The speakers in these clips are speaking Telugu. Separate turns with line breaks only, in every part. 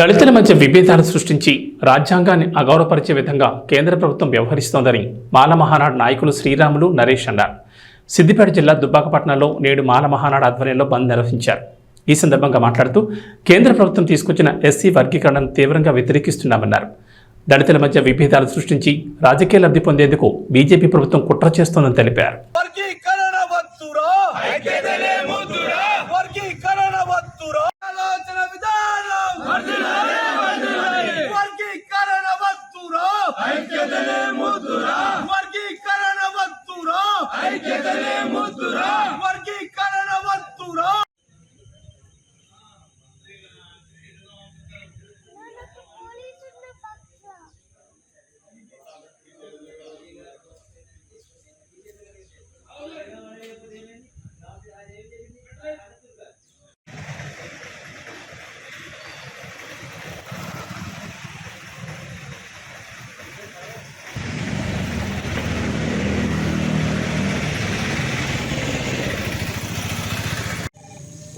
దళితుల మధ్య విభేదాలు సృష్టించి రాజ్యాంగాన్ని అగౌరవపరిచే విధంగా కేంద్ర ప్రభుత్వం వ్యవహరిస్తోందని మాల మహానాడు నాయకులు శ్రీరాములు నరేష్ అన్నారు. సిద్దిపేట జిల్లా దుబ్బాకపట్నంలో నేడు మాల మహానాడు ఆధ్వర్యంలో బంద్ నిర్వహించారు. ఈ సందర్భంగా మాట్లాడుతూ కేంద్ర ప్రభుత్వం తీసుకొచ్చిన ఎస్సీ వర్గీకరణను తీవ్రంగా వ్యతిరేకిస్తున్నామన్నారు. దళితుల మధ్య విభేదాలు సృష్టించి రాజకీయ లబ్ధి పొందేందుకు బీజేపీ ప్రభుత్వం కుట్ర చేస్తోందని తెలిపారు.
ಐಕ್ಯದಲ್ಲೇ ಮುದ್ದುರ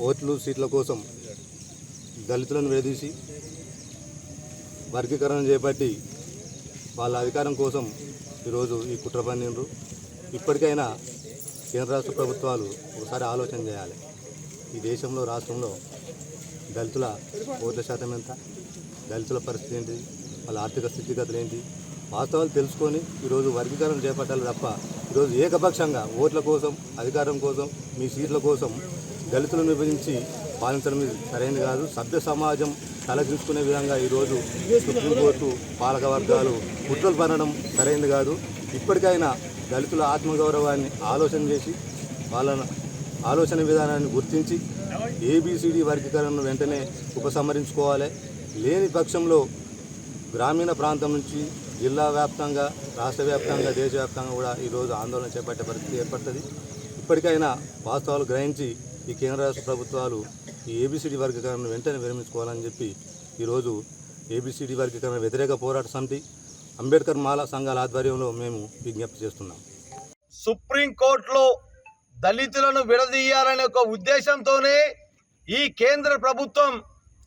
ఓట్లు సీట్ల కోసం దళితులను విడదీసి వర్గీకరణ చేపట్టి వాళ్ళ అధికారం కోసం ఈరోజు ఈ కుట్ర పన్నిండ్రు. ఇప్పటికైనా కేంద్ర రాష్ట్ర ప్రభుత్వాలు ఒకసారి ఆలోచన చేయాలి. ఈ దేశంలో రాష్ట్రంలో దళితుల ఓట్ల శాతం ఎంత? దళితుల పరిస్థితి ఏంటి? వాళ్ళ ఆర్థిక స్థితిగతులు ఏంటి? వాస్తవాలు తెలుసుకొని ఈరోజు వర్గీకరణ చేపట్టాలి తప్ప ఈరోజు ఏకపక్షంగా ఓట్ల కోసం అధికారం కోసం మీ సీట్ల కోసం దళితులను విభజించి పాలించడం సరైనది కాదు. సభ్య సమాజం తలదించుకునే విధంగా ఈరోజు సుప్రీంకోర్టు పాలక వర్గాలు కుట్రలు పనడం సరైనది కాదు. ఇప్పటికైనా దళితుల ఆత్మగౌరవాన్ని ఆలోచన చేసి వాళ్ళ ఆలోచన విధానాన్ని గుర్తించి ఏబిసిడి వర్గీకరణను వెంటనే ఉపసంహరించుకోవాలి. లేని పక్షంలో గ్రామీణ ప్రాంతం నుంచి జిల్లా వ్యాప్తంగా రాష్ట్ర వ్యాప్తంగా దేశవ్యాప్తంగా కూడా ఈరోజు ఆందోళన చేపట్టే పరిస్థితి ఏర్పడుతుంది. ఇప్పటికైనా వాస్తవాలు గ్రహించి ఈ కేంద్ర రాష్ట్ర ప్రభుత్వాలు ఈ ఏబిసిడి వర్గీకరణను వెంటనే విరమించుకోవాలని చెప్పి ఈరోజు ఏబిసిడి వర్గీకరణ వ్యతిరేక పోరాట సమితి అంబేద్కర్ మాల సంఘాల ఆధ్వర్యంలో మేము విజ్ఞప్తి చేస్తున్నాం.
సుప్రీంకోర్టులో దళితులను విడదీయాలనే ఒక ఉద్దేశంతోనే ఈ కేంద్ర ప్రభుత్వం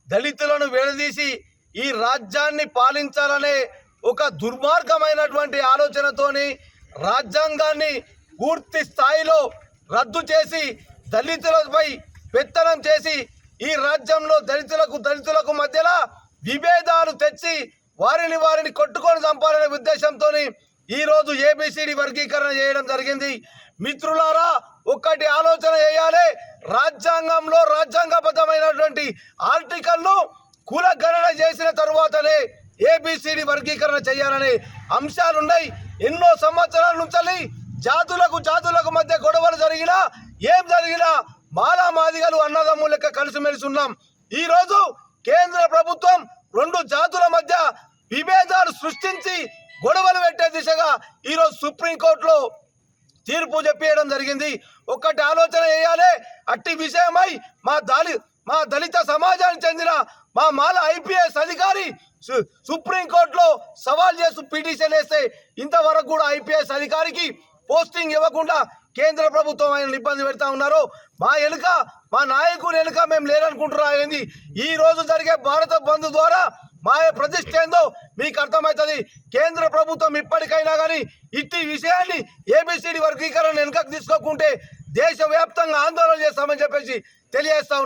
దళితులను విడదీసి ఈ రాజ్యాన్ని పాలించాలనే ఒక దుర్మార్గమైనటువంటి ఆలోచనతోని రాజ్యాంగాన్ని పూర్తి స్థాయిలో రద్దు చేసి దళితులపై పెత్తనం చేసి ఈ రాజ్యంలో దళితులకు దళితులకు మధ్యలో విభేదాలు తెచ్చి వారిని వారిని కొట్టుకొని చంపాలనే ఉద్దేశంతో ఈరోజు ఏబిసిడి వర్గీకరణ చేయడం జరిగింది. మిత్రులారా ఒక్కటి ఆలోచన చేయాలి. రాజ్యాంగంలో రాజ్యాంగబద్ధమైనటువంటి ఆర్టికల్ను కులగణన చేసిన తరువాతనే ఏబిసిడి వర్గీకరణ చేయాలనే అంశాలున్నాయి. ఎన్నో సంవత్సరాల నుంచి జాతులకు జాతులకు మధ్య గొడవలు జరిగినా ఏం జరిగినా మాలా మాదిగలు అన్నదమ్ముల లెక్క కలిసిమెలిసి ఉన్నాం. ఈ రోజు కేంద్ర ప్రభుత్వం రెండు జాతుల మధ్య విభేదాలు సృష్టించి గొడవలు పెట్టే దిశగా ఈరోజు సుప్రీంకోర్టులో తీర్పు చెప్పేయడం జరిగింది. ఒక్కటి ఆలోచన చేయాలి. అట్టి విషయమై మా దళి మా దళిత సమాజానికి చెందిన మా మాల ఐపీఎస్ అధికారి సు- సుప్రీంకోర్టులో సవాల్ చేస్తూ పిటిషన్ వేస్తే ఇంతవరకు కూడా ఐపీఎస్ అధికారికి పోస్టింగ్ ఇవ్వకుండా కేంద్ర ప్రభుత్వం ఆయన ఇబ్బంది పెడతా ఉన్నారు. మా వెనుక మా నాయకుని వెనుక మేము లేరనుకుంటున్నా అనేది ఈ రోజు జరిగే భారత బంద్ ద్వారా మా ప్రతిష్ట ఏందో మీకు అర్థమవుతుంది. కేంద్ర ప్రభుత్వం ఇప్పటికైనా కానీ ఇట్టి విషయాన్ని ఏబిసిడి వర్గీకరణ వెనుకకు తీసుకోకుంటే దేశవ్యాప్తంగా ఆందోళన చేస్తామని చెప్పేసి తెలియజేస్తా